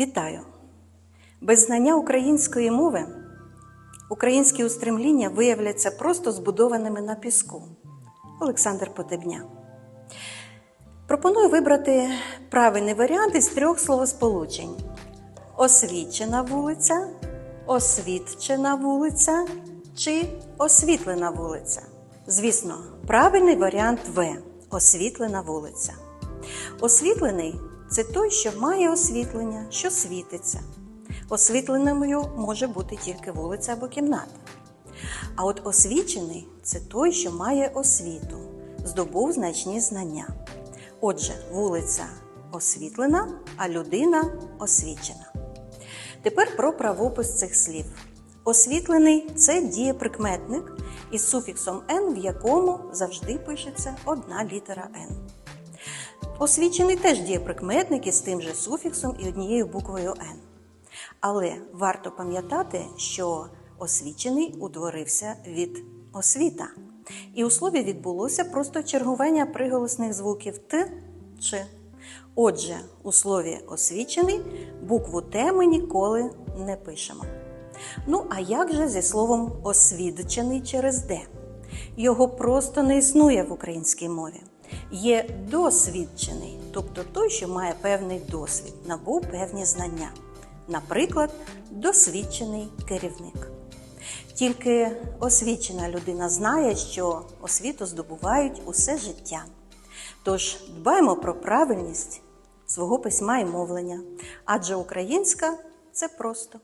Вітаю! Без знання української мови українські устремління виявляться просто збудованими на піску. Олександр Потебня. Пропоную вибрати правильний варіант із трьох словосполучень: освічена вулиця, освітчена вулиця чи освітлена вулиця. Звісно, правильний варіант В освітлена вулиця. Освітлений це той, що має освітлення, що світиться. Освітленою може бути тільки вулиця або кімната. А от освічений це той, що має освіту, здобув значні знання. Отже, вулиця освітлена, а людина освічена. Тепер про правопис цих слів. Освітлений це дієприкметник із суфіксом «н», в якому завжди пишеться одна літера «н». Освічений теж дієприкметник із тим же суфіксом і однією буквою «н». Але варто пам'ятати, що освічений утворився від освіта. І у слові відбулося просто чергування приголосних звуків Т Ч. Отже, у слові освічений букву Т ми ніколи не пишемо. Ну, а як же зі словом освідчений через Д? Його просто не існує в українській мові. Є досвідчений, тобто той, що має певний досвід, набув певні знання. Наприклад, досвідчений керівник. Тільки освічена людина знає, що освіту здобувають усе життя. Тож дбаємо про правильність свого письма і мовлення, адже українська це просто.